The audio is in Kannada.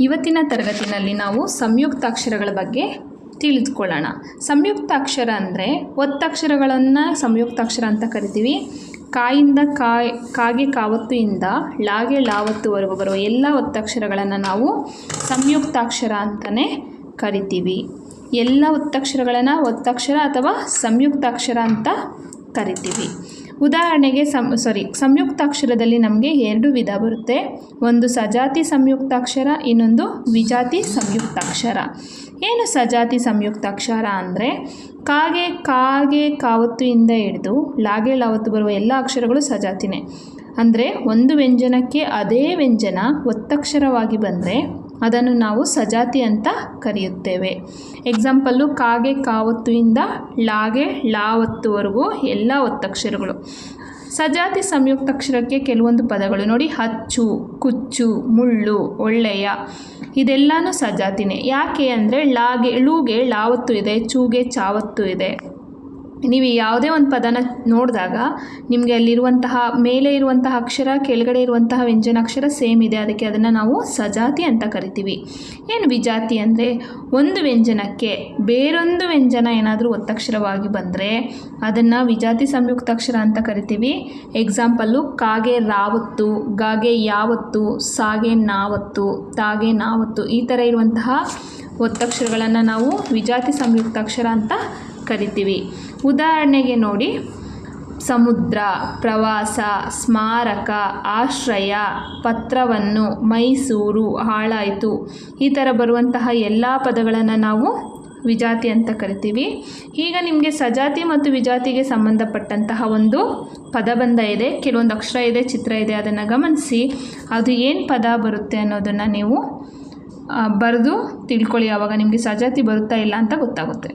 ಇವತ್ತಿನ ತರಗತಿನಲ್ಲಿ ನಾವು ಸಂಯುಕ್ತಾಕ್ಷರಗಳ ಬಗ್ಗೆ ತಿಳಿದುಕೊಳ್ಳೋಣ. ಸಂಯುಕ್ತಾಕ್ಷರ ಅಂದರೆ ಒತ್ತಕ್ಷರಗಳನ್ನು ಸಂಯುಕ್ತಾಕ್ಷರ ಅಂತ ಕರಿತೀವಿ. ಕಾಯಿಂದ ಕಾಯ್, ಕಾಗೆ ಕಾವತ್ತು ಇಂದ ಲಾಗೆ ಲಾವತ್ತುವರೆಗೂ ಬರುವ ಎಲ್ಲ ಒತ್ತಕ್ಷರಗಳನ್ನು ನಾವು ಸಂಯುಕ್ತಾಕ್ಷರ ಅಂತಲೇ ಕರಿತೀವಿ. ಎಲ್ಲ ಒತ್ತಕ್ಷರಗಳನ್ನು ಒತ್ತಕ್ಷರ ಅಥವಾ ಸಂಯುಕ್ತಾಕ್ಷರ ಅಂತ ಕರಿತೀವಿ. ಉದಾಹರಣೆಗೆ ಸಂ ಸಾರಿ ಸಂಯುಕ್ತಾಕ್ಷರದಲ್ಲಿ ನಮಗೆ ಎರಡು ವಿಧ ಬರುತ್ತೆ. ಒಂದು ಸಜಾತಿ ಸಂಯುಕ್ತಾಕ್ಷರ, ಇನ್ನೊಂದು ವಿಜಾತಿ ಸಂಯುಕ್ತಾಕ್ಷರ. ಏನು ಸಜಾತಿ ಸಂಯುಕ್ತಾಕ್ಷರ ಅಂದರೆ? ಕಾಗೆ ಕಾಗೆ ಕಾವತ್ತು ಇಂದ ಹಿಡಿದು ಲಾಗೆ, ಲಾವತ್ತು ಬರುವ ಎಲ್ಲ ಅಕ್ಷರಗಳು ಸಜಾತಿನೇ. ಅಂದರೆ ಒಂದು ವ್ಯಂಜನಕ್ಕೆ ಅದೇ ವ್ಯಂಜನ ಒತ್ತಕ್ಷರವಾಗಿ ಬಂದರೆ ಅದನ್ನು ನಾವು ಸಜಾತಿ ಅಂತ ಕರೆಯುತ್ತೇವೆ. ಎಕ್ಸಾಂಪಲ್ಲು ಕಾಗೆ ಕಾವತ್ತುವಿಂದ ಲಾಗೆ ಲಾವತ್ತುವರೆಗೂ ಎಲ್ಲ ಒತ್ತಕ್ಷರಗಳು. ಸಜಾತಿ ಸಂಯುಕ್ತಾಕ್ಷರಕ್ಕೆ ಕೆಲವೊಂದು ಪದಗಳು. ನೋಡಿ, ಹಚ್ಚು, ಕುಚ್ಚು, ಮುಳ್ಳು, ಒಳ್ಳೆಯ. ಇದೆಲ್ಲನೂ ಸಜಾತಿನೇ. ಯಾಕೆ ಅಂದರೆ, ಲಾಗೆ, ಲೂಗೆ ಲಾವತ್ತು ಇದೆ, ಚೂಗೆ ಚಾವತ್ತು ಇದೆ. ನೀವು ಯಾವುದೇ ಒಂದು ಪದನ ನೋಡಿದಾಗ ನಿಮಗೆ ಅಲ್ಲಿರುವಂತಹ ಮೇಲೆ ಇರುವಂತಹ ಅಕ್ಷರ, ಕೆಳಗಡೆ ಇರುವಂತಹ ವ್ಯಂಜನಾಕ್ಷರ ಸೇಮ್ ಇದೆ. ಅದಕ್ಕೆ ಅದನ್ನು ನಾವು ಸಜಾತಿ ಅಂತ ಕರಿತೀವಿ. ಏನು ವಿಜಾತಿ ಅಂದರೆ ಒಂದು ವ್ಯಂಜನಕ್ಕೆ ಬೇರೊಂದು ವ್ಯಂಜನ ಏನಾದರೂ ಒತ್ತಕ್ಷರವಾಗಿ ಬಂದರೆ ಅದನ್ನು ವಿಜಾತಿ ಸಂಯುಕ್ತಾಕ್ಷರ ಅಂತ ಕರಿತೀವಿ. ಎಕ್ಸಾಂಪಲ್ಲು ಕಾಗೆ ರಾವತ್ತು, ಗಾಗೆ ಯಾವತ್ತು, ಸಾಗೆ ನಾವತ್ತು, ತಾಗೆ ನಾವತ್ತು ಈ ಥರ ಇರುವಂತಹ ಒತ್ತಕ್ಷರಗಳನ್ನು ನಾವು ವಿಜಾತಿ ಸಂಯುಕ್ತಾಕ್ಷರ ಅಂತ ಕರಿತೀವಿ. ಉದಾಹರಣೆಗೆ ನೋಡಿ, ಸಮುದ್ರ, ಪ್ರವಾಸ, ಸ್ಮಾರಕ, ಆಶ್ರಯ, ಪತ್ರವನ್ನು, ಮೈಸೂರು, ಹಾಳಾಯಿತು. ಈ ಥರ ಬರುವಂತಹ ಎಲ್ಲ ಪದಗಳನ್ನು ನಾವು ವಿಜಾತಿ ಅಂತ ಕರಿತೀವಿ. ಈಗ ನಿಮಗೆ ಸಜಾತಿ ಮತ್ತು ವಿಜಾತಿಗೆ ಸಂಬಂಧಪಟ್ಟಂತಹ ಒಂದು ಪದಬಂಧ ಇದೆ, ಕೆಲವೊಂದು ಅಕ್ಷರ ಇದೆ, ಚಿತ್ರ ಇದೆ, ಅದನ್ನು ಗಮನಿಸಿ. ಅದು ಏನು ಪದ ಬರುತ್ತೆ ಅನ್ನೋದನ್ನು ನೀವು ಬರೆದು ತಿಳ್ಕೊಳ್ಳಿ. ಆವಾಗ ನಿಮಗೆ ಸಜಾತಿ ಬರುತ್ತಾ ಇಲ್ಲ ಅಂತ ಗೊತ್ತಾಗುತ್ತೆ.